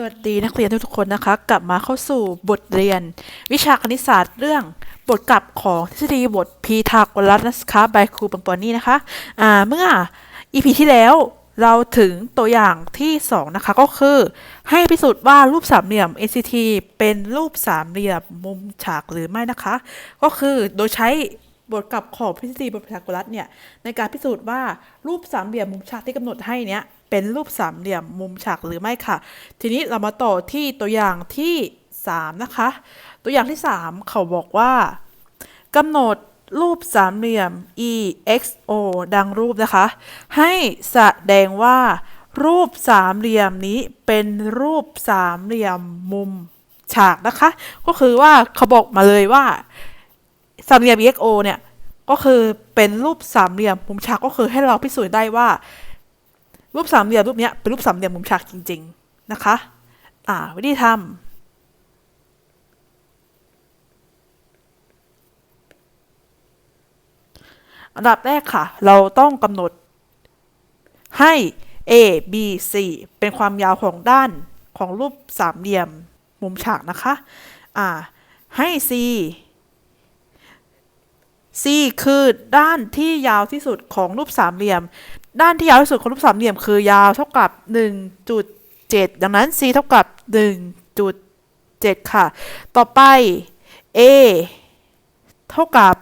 สวัสดีนักเรียนทุกๆคนนะคะ กลับมาเข้าสู่บทเรียน วิชาคณิตศาสตร์เรื่องบทกลับของทฤษฎีบทพีทาโกรัสนะคะบายครูปังปอนนี่นะคะอ่าเมื่อ EP ที่แล้วเราถึงตัวอย่างที่ 2 นะคะ ก็คือ ให้พิสูจน์ว่ารูปสามเหลี่ยม NCT เป็นรูปสามเหลี่ยมมุมฉากหรือไม่นะคะ ก็คือโดยใช้ บทกลับของทฤษฎีบทพีทาโกรัสเนี่ยในการพิสูจน์ว่ารูปสามเหลี่ยมมุมฉากที่กำหนดให้เนี้ยเป็นรูปสามเหลี่ยมมุมฉากหรือไม่ค่ะ ทีนี้เรามาต่อที่ตัวอย่างที่ 3 นะคะ ตัวอย่างที่ 3 เขาบอกว่ากำหนดรูปสามเหลี่ยม EXO ดังรูปนะคะ ให้แสดงว่ารูปสามเหลี่ยมนี้เป็นรูปสามเหลี่ยมมุมฉากนะคะ ก็คือว่าเขาบอกมาเลยว่าสามเหลี่ยม EXO เนี่ย ก็คือเป็นรูปสามเหลี่ยมมุมฉากก็คือให้เราพิสูจน์ได้ว่า รูปสามเหลี่ยมรูปนี้เป็นรูปสามเหลี่ยมมุมฉากจริง ๆ นะคะ อ่าวิธีทำอันดับแรกค่ะ เราต้องกำหนดให้ A B C เป็นความยาวของด้านของรูปสามเหลี่ยมมุมฉากนะคะ อ่า ให้ C C คือด้านที่ยาวที่สุดของรูปสามเหลี่ยม ด้านที่ยาวที่สุดของรูปสามเหลี่ยม คือยาวเท่ากับ 1.7 ดังนั้น c เท่ากับ 1.7 ค่ะ ต่อไป a เท่ากับ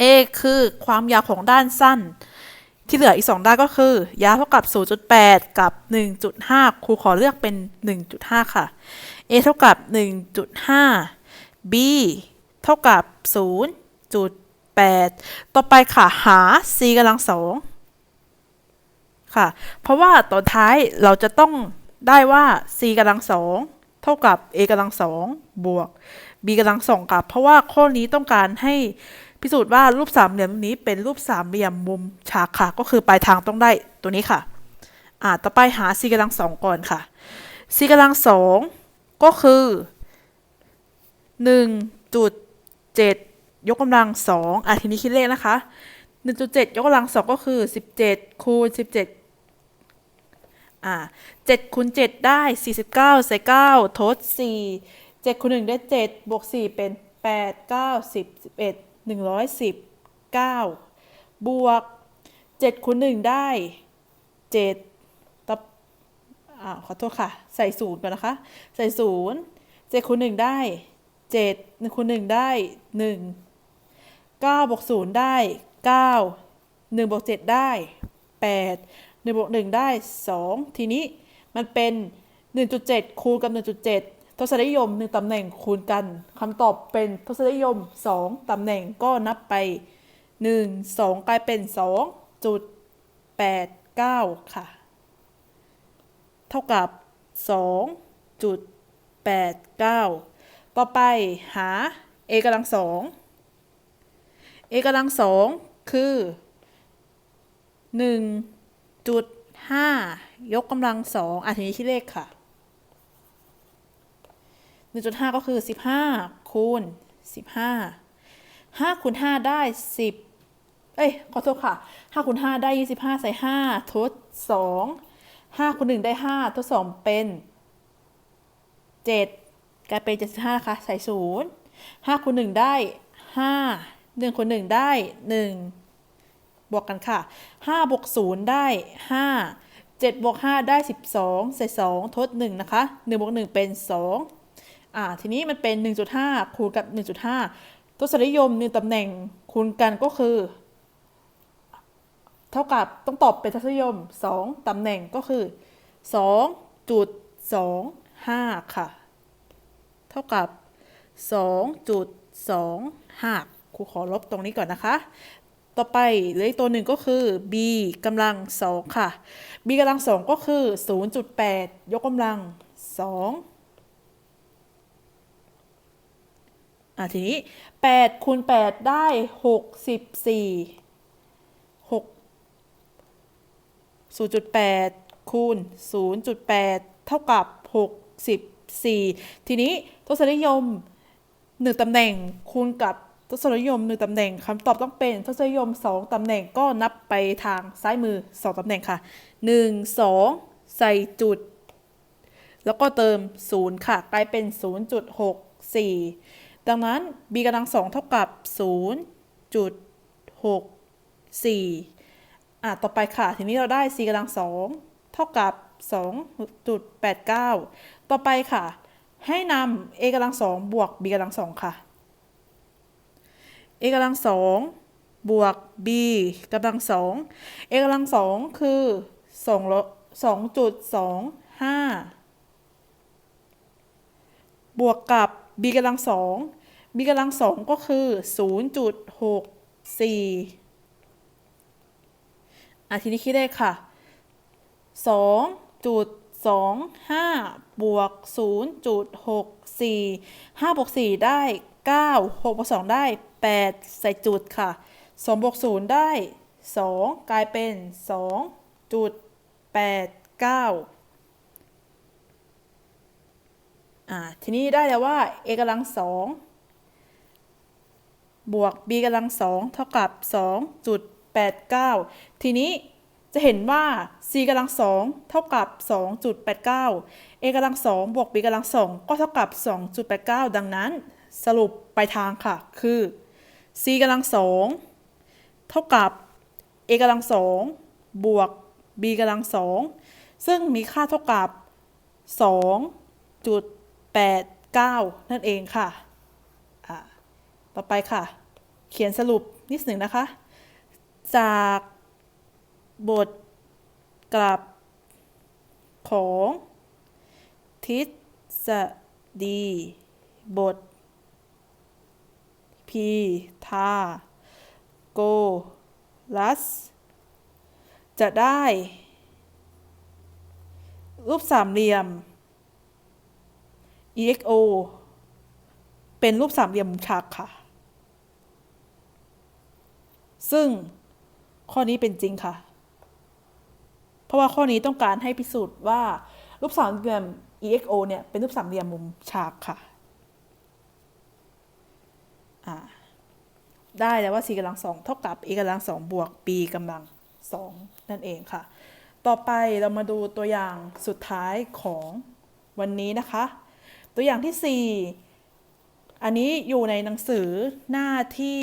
a คือความยาวของด้านสั้น ที่เหลืออีก 2 ด้านก็คือ ยาวเท่ากับ 0.8 กับ 1.5 ครูขอเลือกเป็น 1.5 ค่ะ a เท่ากับ 1.5 b เท่ากับ 0.8ต่อไปค่ะ หา c กำลังสองค่ะ เพราะว่าตอนท้ายเราจะต้องได้ว่า c กำลังสองเท่ากับ a กำลังสองบวก b กำลังสองกับ เพราะว่าข้อนี้ต้องการให้พิสูจน์ว่ารูปสามเหลี่ยมนี้เป็นรูปสามเหลี่ยมมุมฉากค่ะ ก็คือปลายทางต้องได้ตัวนี้ค่ะ อ่า ต่อไปหา c กำลังสองก่อนค่ะ c กำลังสองก็คือ1.7 ยกกำลังสองอะทีนี้คิดเลขนะคะหนึ่งจุดเจ็ดยกกำลังสองก็คือสิบเจ็ดคูณสิบเจ็ดอ่าเจ็ดคูณเจ็ดได้สี่สิบเก้าใส่เก้าทดสี่เจ็ดคูณหนึ่งได้เจ็ดบวกสี่เป็นแปดเก้าสิบสิบเอ็ดหนึ่งร้อยสิบเก้าบวกเจ็ดคูณหนึ่งได้เจ็ดตับอ่าขอโทษค่ะ ใส่ศูนย์ไปนนะคะ ใส่ศูนย์เจ็ดคูณหนึ่งได้เจ็ดหนึ่งคูณหนึ่งได้หนึ่ง 9บวก0ได้ 9 1บวก7ได้ 8 1บวก1ได้ 2 ทีนี้มันเป็น 1.7 คูณกับ 1.7 ทศนิยม 1ตำแหน่งคูณกันคำตอบเป็นทศนิยม 2ตำแหน่งก็นับไป 1 2 กลายเป็น 2.89 ค่ะ เท่ากับ 2.89 ต่อไปหา a กำลังสอง a กำลังสองคือหนึ่งจุดห้ายกกำลังสองอะทีนี้คิดเลขค่ะหนึ่งจุดห้าก็คือสิบห้าคูณสิบห้าห้าคูณห้าได้สิบเอ้ยขอโทษค่ะห้าคูณห้าได้ยี่สิบห้าใส่ห้าทดสองห้าคูณหนึ่งได้ห้าทดสองเป็นเจ็ดกลายเป็นเจ็ดสิบห้าค่ะใส่ศูนย์ห้าคูณหนึ่งได้ห้า หนึ่งคูณหนึ่งได้หนึ่งบวกกันค่ะห้าบวกศูนย์ได้ห้าเจ็ดบวกห้าได้สิบสองใส่สองทดหนึ่งนะคะหนึ่งบวกหนึ่งเป็นสองอ่า ทีนี้มันเป็นหนึ่งจุดห้าคูณกับหนึ่งจุดห้าทศนิยมหนึ่งตำแหน่งคูณกันก็คือ เท่ากับต้องตอบเป็นทศนิยมสองตำแหน่งก็คือสองจุดสองห้าค่ะ เท่ากับ 2.25 ครูขอลบตรงนี้ก่อนนะคะ ต่อไปเหลืออีกตัวหนึ่งก็คือ b กำลังสองค่ะ b กำลังสองก็คือ 0.8 ยกกำลังสองอะทีนี้ 8 คูณ 8 ได้ 64 6 0.8 คูณ 0.8 เท่ากับ 64 ทีนี้ทศนิยม 1 ตำแหน่งคูณกับ ทศนิยม1ตำแหน่งคำตอบต้องเป็นทศนิยม 2ตำแหน่งก็นับไปทางซ้ายมือ 2ตำแหน่งค่ะ 1 2 ใส่จุด แล้วก็เติม 0 ค่ะ กลายเป็น 0.64 ดังนั้น b กำลังสองเท่ากับ 0.64 อะ ต่อไปค่ะ ทีนี้เราได้ c กำลังสองเท่ากับ 2.89 ต่อไปค่ะ ให้นำ a กำลังสองบวก b กำลังสองค่ะ a กำลังสองบวก b กำลังสอง a กำลังสองคือสองลบสองจุดสองห้าบวกกับ b กำลังสอง b กำลังสองก็คือศูนย์จุดหกสี่อะทีนี้คิดได้ค่ะสองจุดสองห้าบวกศูนย์จุดหกสี่ห้าบวกสี่ได้ 9 6บวก2ได้ 8 ใส่จุดค่ะ2บวก0ได้ 2 กลายเป็น2.89อ่าทีนี้ได้แล้วว่า a กำลังสองบวก b กำลังสองเท่ากับ 2.89 ทีนี้จะเห็นว่า c กำลังสองเท่ากับ 2.89 a กำลังสองบวก b กำลังสองก็เท่ากับ 2.89 ดังนั้น สรุปปลายทางค่ะ คือ c กำลังสองเท่ากับ a กำลังสองบวก b กำลังสองซึ่งมีค่าเท่ากับ 2. จุด89 นั่นเองค่ะ ต่อไปค่ะ เขียนสรุปนิดหนึ่งนะคะ จากบทกลับของทฤษฎีบท พีทาโกรัส จะได้ รูปสามเหลี่ยม EXO เป็นรูปสามเหลี่ยมมุมฉากค่ะ ซึ่งข้อนี้เป็นจริงค่ะ เพราะว่าข้อนี้ต้องการให้พิสูจน์ว่ารูปสามเหลี่ยม EXO เนี่ยเป็นรูปสามเหลี่ยมมุมฉากค่ะ ได้แล้วว่า c กำลังสองเท่ากับ a กำลังสองบวก b กำลังสองนั่นเองค่ะ ต่อไปเรามาดูตัวอย่างสุดท้ายของวันนี้นะคะ ตัวอย่างที่ 4 อันนี้อยู่ในหนังสือหน้าที่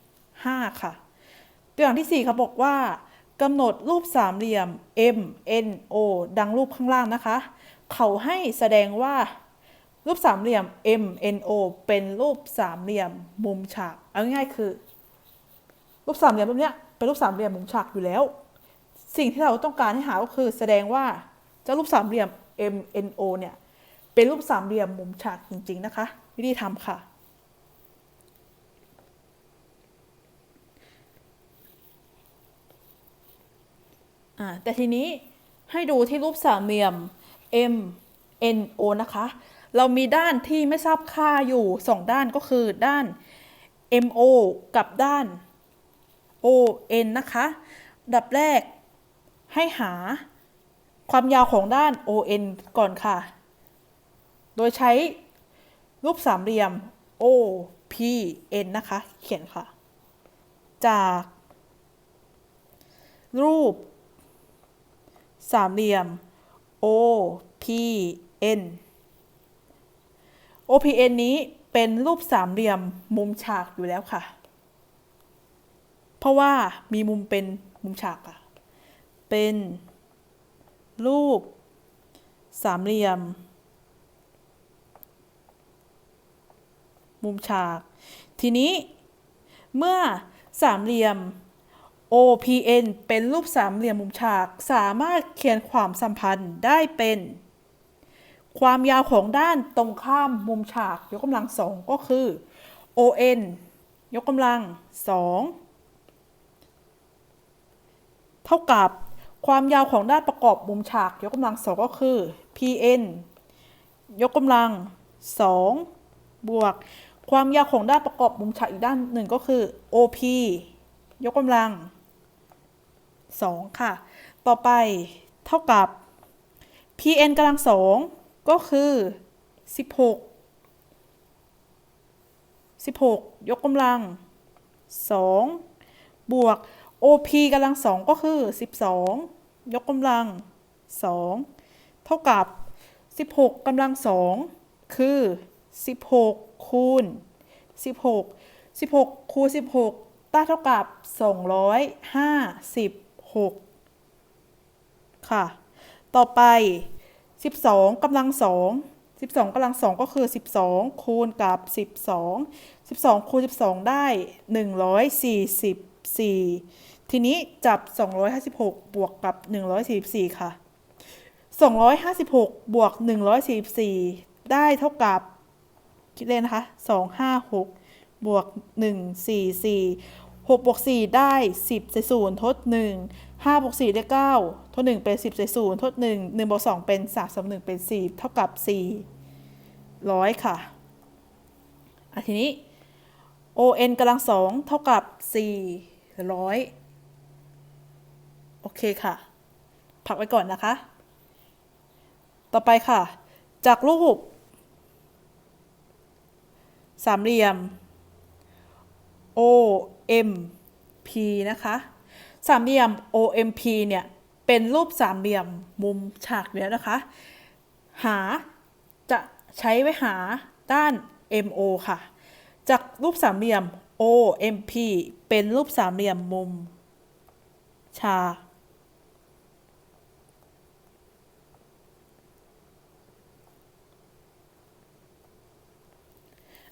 35 ค่ะ ตัวอย่างที่ 4เขาบอกว่ากำหนดรูปสามเหลี่ยม M N O ดังรูปข้างล่างนะคะ เขาให้แสดงว่า รูปสามเหลี่ยม M N O เป็นรูปสามเหลี่ยมมุมฉาก เอาง่ายๆคือ รูปสามเหลี่ยมแบบเนี้ยเป็นรูปสามเหลี่ยมมุมฉากอยู่แล้ว สิ่งที่เราต้องการให้หาก็คือแสดงว่าเจ้ารูปสามเหลี่ยม M N O เนี่ยเป็นรูปสามเหลี่ยมมุมฉากจริง ๆ นะคะ วิธีทำค่ะ แต่ทีนี้ให้ดูที่รูปสามเหลี่ยม M N O นะคะ เรามีด้านที่ไม่ทราบค่าอยู่สองด้านก็คือด้าน M O กับด้าน O N นะคะ ดับแรกให้หาความยาวของด้าน O N ก่อนค่ะ โดยใช้รูปสามเหลี่ยม O P N นะคะ เขียนค่ะ จาก รูป สามเหลี่ยม opn O P N นี้เป็นรูปสามเหลี่ยมมุมฉากอยู่แล้วค่ะ เพราะว่ามีมุมเป็นมุมฉากอะเป็น รูปสามเหลี่ยม มุมฉาก ทีนี้เมื่อสามเหลี่ยม OPN เป็นรูปสามเหลี่ยมมุมฉาก สามารถเขียนความสัมพันธ์ได้เป็น ความยาวของด้านตรงข้ามมุมฉากยกกำลังสองก็คือ ON ยกกำลังสองเท่ากับความยาวของด้านประกอบมุมฉาก ยกกำลังสองก็คือ PN ยกกำลังสองบวก ความยาวของด้านประกอบมุมฉากอีกด้านหนึ่งก็คือ OP ยกกำลังสองค่ะ ต่อไปเท่ากับ PN กำลังสอง ก็คือ 16 16 ยกกำลัง 2 บวก OP กำลังสองก็คือ 12 ยกกำลัง 2 เท่ากับ 16กำลังสองคือ 16 คูณ 16 16 คูณ 16ได้เท่ากับ 256 ค่ะ ต่อไป 12กำลังสอง12กำลังสองก็คือ 12 คูณกับ 12 12 คูณ 12 ได้ 144 ทีนี้จับ 256 บวกกับ 144 ค่ะ 256 บวก 144 ได้เท่ากับ คิดเลยนะคะ 256 บวก 144 6บวก4ได้ 10ใส่0ทด 1 5บวก4ได้ 9 ทด 1 เป็น 10ใส่0ทด 1 1บวก2เป็น3 3 1เป็น 4 เท่ากับ4ร้อยค่ะอะทีนี้ on กำลังสองเท่ากับ 400 โอเคค่ะ พักไว้ก่อนนะคะ ต่อไปค่ะ จากรูป สามเหลี่ยม OMP นะคะ สามเหลี่ยม OMP เนี่ย เป็นรูปสามเหลี่ยมมุมฉากอยู่แล้วนะคะ หาจะใช้ไว้หาด้าน MO ค่ะ จากรูปสามเหลี่ยม OMP เป็นรูปสามเหลี่ยมมุม ฉาก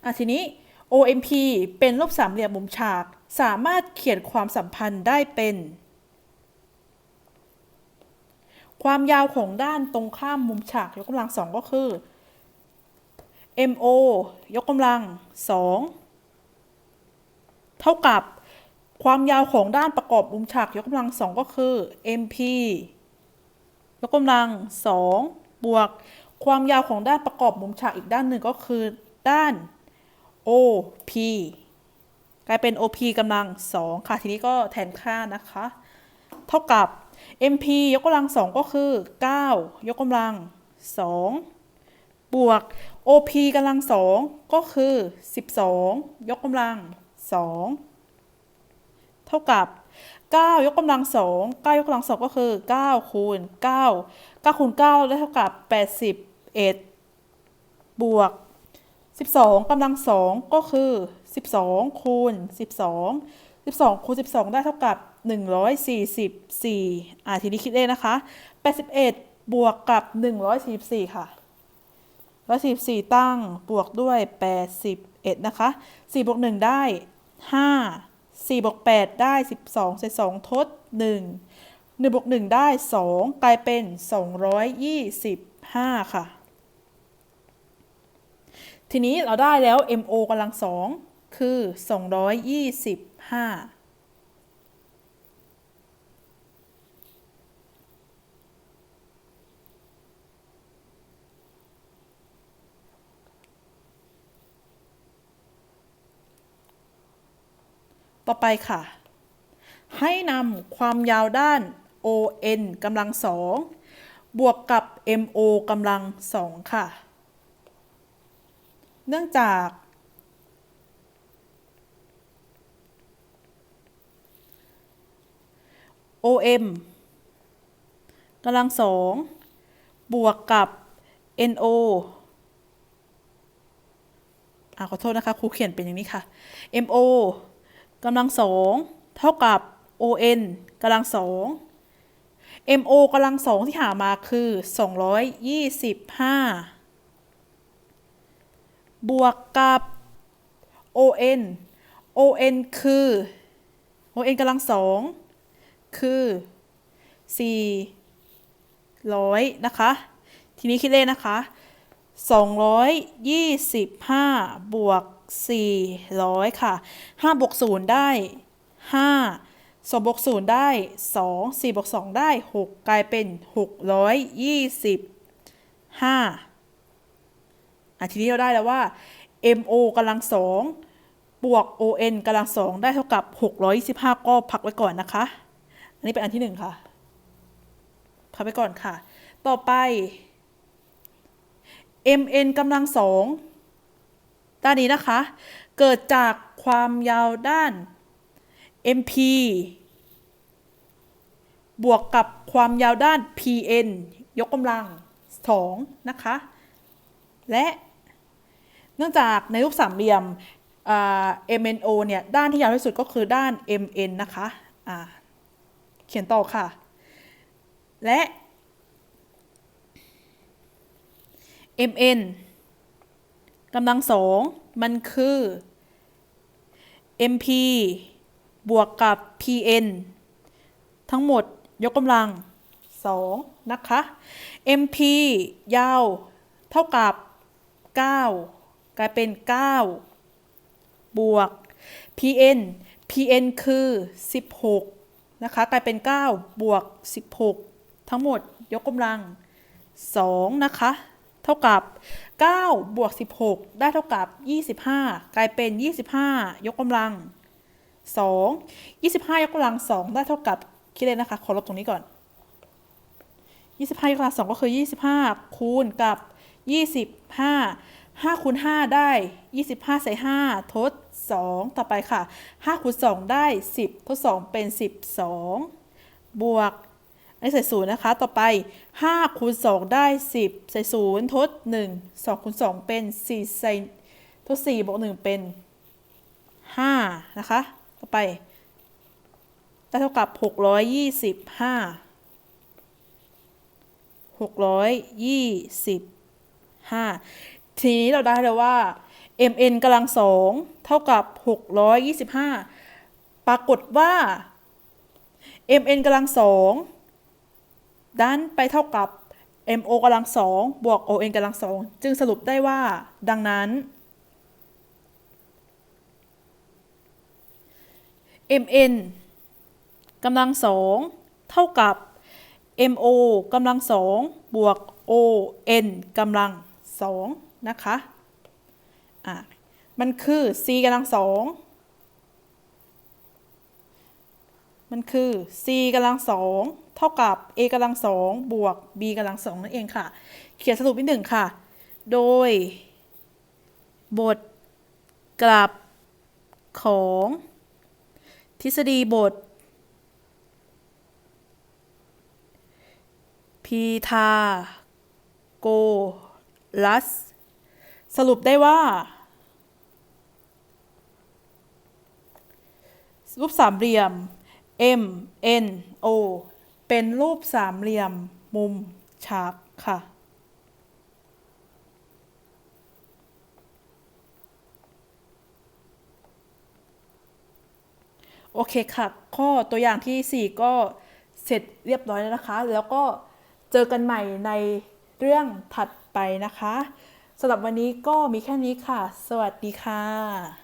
อะทีนี้ OMP เป็นรูปสามเหลี่ยมมุมฉาก สามารถเขียนความสัมพันธ์ได้เป็น ความยาวของด้านตรงข้ามมุมฉากยกกำลังสองก็คือ MO ยกกำลังสองเท่ากับความยาวของด้านประกอบมุมฉากยกกำลังสองก็คือ MP ยกกำลังสองบวก ความยาวของด้านประกอบมุมฉากอีกด้านหนึ่งก็คือด้าน OP กลายเป็น OP กำลังสองค่ะ ทีนี้ก็แทนค่านะคะ เท่ากับ MP ยกกำลังสองก็คือ 9 ยกกำลังสองบวก OP กำลังสองก็คือ 12 ยกกำลังสองเท่ากับ 9 ยกกำลังสอง9ยกกำลังสองก็คือ 9 คูณ 9 9 คูณ 9 ได้เท่ากับ 81 บวก 12กำลังสองก็คือ 12 คูณ 12 12คูณ12 ได้เท่ากับ 144อ่าทีนี้คิดเลขนะคะ81 บวกกับ 144 ค่ะ 144 ตั้งบวกด้วย 81 นะคะ 4 บวก 1 ได้ 5 4บวก8ได้ 12ใส่2ทด 1 1บวก1ได้ 2 กลายเป็น 225 ค่ะ ทีนี้เราได้แล้ว MO กำลังสองคือ 225 ต่อไปค่ะ ให้นำความยาวด้าน ON กำลังสองบวกกับ MO กำลังสองค่ะ เนื่องจาก OM กำลังสองบวกกับ NO อ่าขอโทษนะคะครูเขียนเป็นอย่างนี้ค่ะ MO กำลังสองเท่ากับ ON กำลังสอง MO กำลังสองที่หามาคือ 225 บวกกับ ON ON คือ ON กำลังสองคือ 400 นะคะ ทีนี้คิดเลขนะคะ 225 บวก 400 ค่ะ5บวก0ได้ 5 2บวก0ได้ 2 4บวก2ได้ 6 กลายเป็น 625อะทีนี้เราได้แล้วว่า MO กำลังสองบวก ON กำลังสองได้เท่ากับ 625 ก็พักไว้ก่อนนะคะ อันนี้เป็นอันที่หนึ่งค่ะ พักไว้ก่อนค่ะ ต่อไป MN กำลังสอง ด้านนี้นะคะ เกิดจากความยาวด้าน MP บวกกับความยาวด้าน PN ยกกำลัง 2 นะคะ และเนื่องจากในรูปสามเหลี่ยม MNO เนี่ยด้านที่ยาวที่สุดก็คือด้าน MN นะคะอ่าเขียนต่อค่ะ และ MN กำลังสองมันคือ MP บวกกับ PN ทั้งหมดยกกำลัง2นะคะ MP ยาวเท่ากับ 9 กลายเป็น 9 บวก PN PN คือ 16 นะคะ กลายเป็น 9 บวก 16 ทั้งหมดยกกำลัง 2 นะคะ เท่ากับ 9 บวก 16 ได้เท่ากับ 25 กลายเป็น 25 ยกกำลัง 2 25 ยกกำลัง 2 ได้เท่ากับ คิดเลยนะคะ ขอลบตรงนี้ก่อน 25 ยกกำลัง 2 ก็คือ 25 คูณกับ 25 5คูณ5ได้ 25 ใส่ 5 ทด 2 ต่อไปค่ะ 5คูณ2ได้ 10 ทด 2 เป็น 12 บวก อันนี้ใส่ศูนย์นะคะ ต่อไป5คูณ2ได้ 10 ใส่ศูนย์ทด 1 2คูณ2เป็น 4 ใส่ทด4บวก1เป็น 5 นะคะ ต่อไปได้เท่ากับ 625 625 ทีนี้เราได้แล้วว่า mn กำลังสองเท่ากับ 625 ปรากฏว่า mn กำลังสอง ดันไปเท่ากับ mo กำลังสองบวก on กำลังสองจึงสรุปได้ว่า ดังนั้น mn กำลังสองเท่ากับ mo กำลังสองบวก on กำลังสองนะคะ อะ มันคือ c กำลังสอง มันคือ c กำลังสองเท่ากับ a กำลังสองบวก b กำลังสองนั่นเองค่ะ เขียนสรุปนิดหนึ่งค่ะ โดย บทกลับของ ทฤษฎีบท พีทาโกรัส สรุปได้ว่ารูปสามเหลี่ยม M N O เป็นรูปสามเหลี่ยม มุมฉากค่ะ โอเคค่ะ ข้อตัวอย่างที่ 4 ก็เสร็จเรียบร้อยแล้วนะคะ แล้วก็เจอกันใหม่ในเรื่องถัดไปนะคะสำหรับวันนี้ก็มีแค่นี้ค่ะ สวัสดีค่ะ